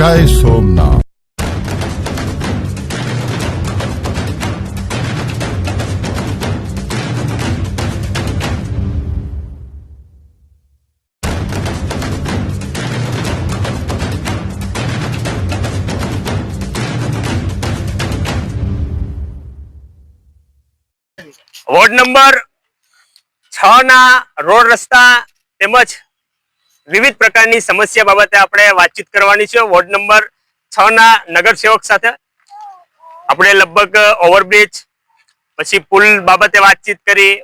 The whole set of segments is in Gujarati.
જય સોમનાથ. વોર્ડ નંબર છ ના રોડ રસ્તા તેમજ વિવિધ પ્રકારની સમસ્યા બાબતે આપણે વાતચીત કરવાની છે. વોર્ડ નંબર છ ના નગર સેવક સાથે આપણે લગભગ ઓવરબ્રિજ, પછી પુલ બાબતે વાતચીત કરી,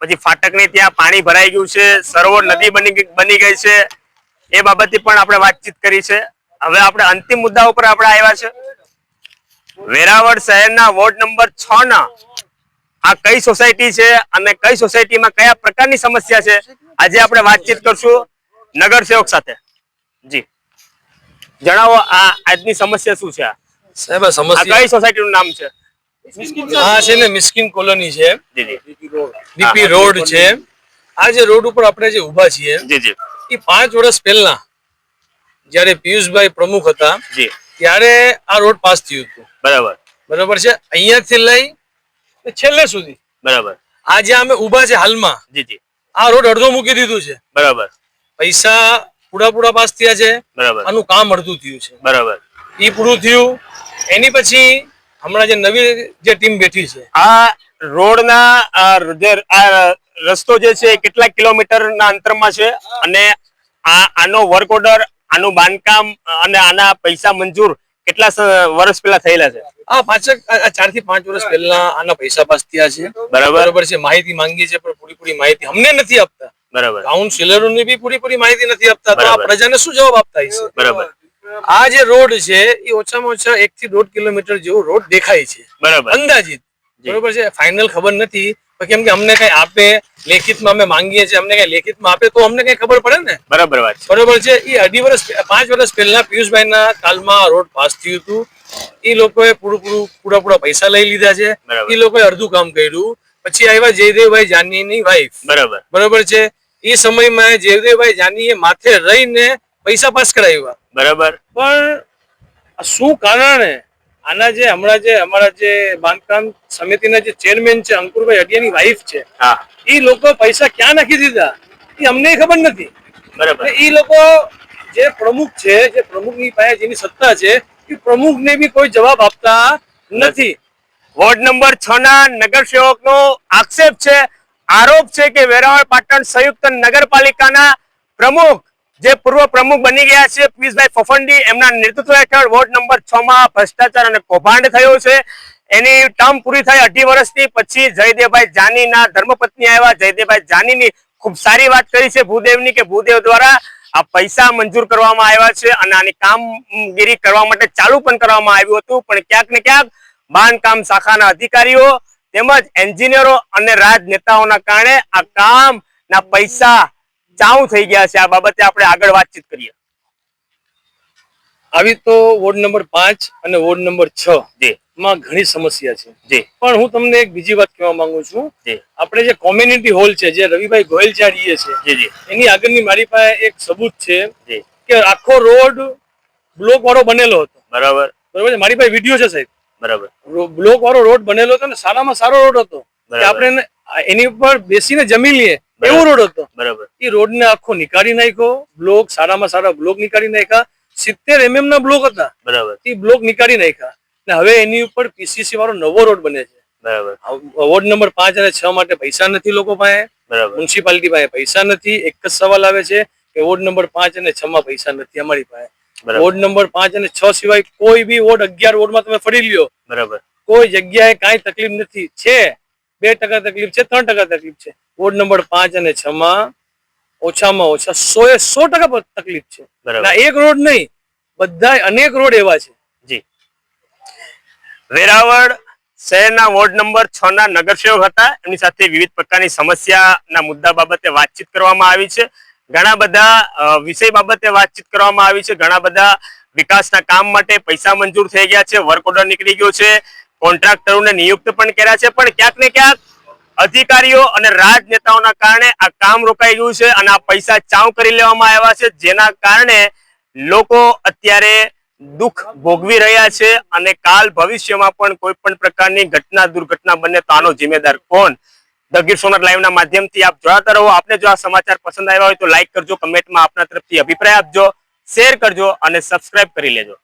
પછી ફાટકની ત્યાં પાણી ભરાઈ ગયું છે, સરોવર નદી બની બની ગઈ છે. એ બાબતે પણ આપણે વાતચીત કરી છે. હવે આપણે અંતિમ મુદ્દા ઉપર આપણે આવ્યા છે. વેરાવળ શહેરના વોર્ડ નંબર છ ના આ કઈ સોસાયટી છે અને કઈ સોસાયટીમાં કયા પ્રકારની સમસ્યા છે? આજે આપણે વાતચીત કરશું. નગર સેવક સાથે. જી. જણાવો આ આજની સમસ્યા શું છે આ? સાહેબ આ આ સમસ્યા કઈ સોસાયટીનું નામ છે? છે ને મિસ્કિન કોલોની છે. રોડ. આ જે રોડ ઉપર આપણે જે ઊભા છીએ એ પાંચ વર્ષ પહેલા જ્યારે પિયુષભાઈ પ્રમુખ હતા જી. ત્યારે આ રોડ પાસ થયું હતું. બરાબર. બરાબર છે? અહીંયાથી લઈ છેલ્લે સુધી. બરાબર. આ જે અમે ઊભા છે હાલમાં. આ રોડ અડધો મૂકી દીધું છે. બરાબર. પૈસા પૂરા પૂરા પાસ થયા છે. બરાબર. આનું કામ અડધું થયું છે. બરાબર. એ પૂરું થયું. એની પછી હમણાં જે નવી જે ટીમ બેઠી છે. આ રોડના આ રસ્તો જે છે કેટલા કિલોમીટરના અંતરમાં છે અને આ આનો વર્ક ઓર્ડર આનું બાંધકામ અને આના પૈસા મંજૂર કેટલા વર્ષ પહેલા થયેલા છે? આ આ ચારથી પાંચ વર્ષ પહેલા આના પૈસા પાસ થયા છે. બરાબર. બરાબર છે. માહિતી માંગી છે પણ પૂરી પૂરી માહિતી અમને નથી આપતા. બરાબર. કાઉન્સિલરોને બી પૂરી પૂરી માહિતી નથી આપતા તો આ પ્રજાને શું જવાબ આપતા હશે? બરાબર. આ જે રોડ છે એ ઓછામાં ઓછા એક થી દોઢ કિલોમીટર જેવો રોડ દેખાય છે. બરાબર. અંદાજિત. બરોબર છે? ફાઇનલ ખબર નથી કેમ કે અમને કઈ આપે લેખિતમાં અમે માંગીએ છીએ અમને કઈ લેખિતમાં આપે તો અમને કઈ ખબર પડે ને? બરાબર વાત બરોબર છે? એ અઢી વર્ષ પાંચ વર્ષ પહેલા પિયુષભાઈના કાલમાં રોડ પાસ થયું હતું. એ લોકોએ પૂરું પૂરું પૂરા પૂરા પૈસા લઈ લીધા છે. એ લોકોએ અડધું કામ કર્યું. પછી આવ્યા જયદેવભાઈ જાનની વાઈફ બરાબર. બરોબર છે? એ સમયમાં જયદેવભાઈ જાનીએ માથે રહીને પૈસા પાસ કરાવ્યા. બરાબર. પણ શું કારણે આના જે હમણાં જે અમારા જે બાંધકામ સમિતિના જે ચેરમેન છે અંકુરભાઈ અડિયાની વાઈફ છે એ લોકો પૈસા ક્યાં નાખી દીધા? એ અમને ખબર નથી. બરાબર. એ લોકો જે પ્રમુખ છે જે પ્રમુખની પાસે જેની સત્તા છે એ પ્રમુખને બી કોઈ જવાબ આપતા નથી. વોર્ડ નંબર છ ના નગર સેવકનો આક્ષેપ છે આરોપ છે કે વેરાવળ પાટણ સંયુક્ત નગરપાલિકાના પ્રમુખ, જે પૂર્વ પ્રમુખ બની ગયા છે, પિયુષભાઈ ફફંડી, એમના નેતૃત્વ હેઠળ વોર્ડ નંબર છ માં ભ્રષ્ટાચાર અને કૌભાંડ થયો છે. એની ટર્મ પૂરી થઈ અઢી વર્ષની પછી જયદેવભાઈ જાનીના ધર્મપત્ની આવ્યા. જયદેવભાઈ જાનીની ખૂબ સારી વાત કરી છે ભૂદેવની કે ભૂદેવ દ્વારા આ પૈસા મંજૂર કરવામાં આવ્યા છે અને આની કામગીરી કરવા માટે ચાલુ પણ કરવામાં આવ્યું હતું. પણ ક્યાંક ને ક્યાંક બાંધકામ શાખાના અધિકારીઓ તેમજ એન્જિનિયરો અને રાજનેતાઓના કારણે આ કામ ના પૈસા ચાઉ થઈ ગયા છે. આ બાબતે આપણે આગળ વાતચીત કરીએ. આવી તો વોર્ડ નંબર પાંચ અને વોર્ડ નંબર છ જી. માં ઘણી સમસ્યા છે. જે. પણ હું તમને એક બીજી વાત કહેવા માંગુ છું. જે. આપણે જે કોમ્યુનિટી હોલ છે જે રવિભાઈ ગોયલ જ્યાં છે જે જી. એની આગળની મારી પાસે એક સબૂત છે જી. કે આખો રોડ બ્લોક વાળો બનેલો હતો. બરાબર. બરોબર મારી પાસે વીડિયો છે સાહેબ. બરાબર. બ્લોક વાળો રોડ બનેલો હતો ને સારામાં સારો રોડ હતો. કે આપણે એની ઉપર બેસીને જમી લઈએ એવો રોડ હતો. બરાબર. એ રોડને આખો નીકાળી નાખ્યો બ્લોક સારામાં સારા બ્લોક નીકાળી નાખ્યા. સિત્તેર એમએમ ના બ્લોક હતા. બરાબર. એ બ્લોક નીકાળી નાખ્યા. ને હવે એની ઉપર પીસીસી વાળો નવો રોડ બને છે. બરાબર. વોર્ડ નંબર પાંચ અને છ માટે પૈસા નથી લોકો પાસે. બરાબર. મ્યુનિસિપાલિટી પાસે પૈસા નથી. એક જ સવાલ આવે છે કે વોર્ડ નંબર પાંચ અને છ માં પૈસા નથી અમારી પાસે. વોર્ડ નંબર પાંચ અને છ સિવાય કોઈ બી વોર્ડ અગિયાર વોર્ડમાં તમે ફરી લ્યો. બરાબર. કોઈ જગ્યાએ કાંઈ તકલીફ નથી. છે. બે ટકા તકલીફ છે ત્રણ ટકા તકલીફ છે. વોર્ડ નંબર પાંચ અને છ માં ઓછામાં ઓછા સો એ સો ટકા તકલીફ છે. એક રોડ નહીં. બધા અનેક રોડ એવા છે. જી. વેરાવળ શહેરના વોર્ડ નંબર છ ના નગરસેવક હતા. એમની સાથે વિવિધ પ્રકારની સમસ્યાના મુદ્દા બાબતે વાતચીત કરવામાં આવી છે. ઘણા બધા વિષય બાબતે વાતચીત કરવામાં આવી છે. ઘણા બધા વિકાસના કામ માટે પૈસા મંજૂર થઈ ગયા છે. વર્ક ઓર્ડર નીકળી ગયો છે. કોન્ટ્રાક્ટરોને નિયુક્ત પણ કર્યા છે. પણ ક્યાંક ને ક્યાંક અધિકારીઓ અને રાજનેતાઓના કારણે આ કામ રોકાઈ ગયું છે અને આ પૈસા ચાઉ કરી લેવામાં આવ્યા છે. જેના કારણે લોકો અત્યારે દુઃખ ભોગવી રહ્યા છે અને કાલ ભવિષ્યમાં પણ કોઈ પણ પ્રકારની ઘટના, દુર્ઘટના બને તો આનો જિમ્મેદાર કોણ? ધ ગીર સોમનાથ લાઈવના માધ્યમથી આપ જોડાતા રહો. આપને જો આ સમાચાર પસંદ આવ્યા હોય તો લાઈક કરજો કમેન્ટમાં આપના તરફથી અભિપ્રાય આપજો શેર કરજો અને સબસ્ક્રાઇબ કરી લેજો.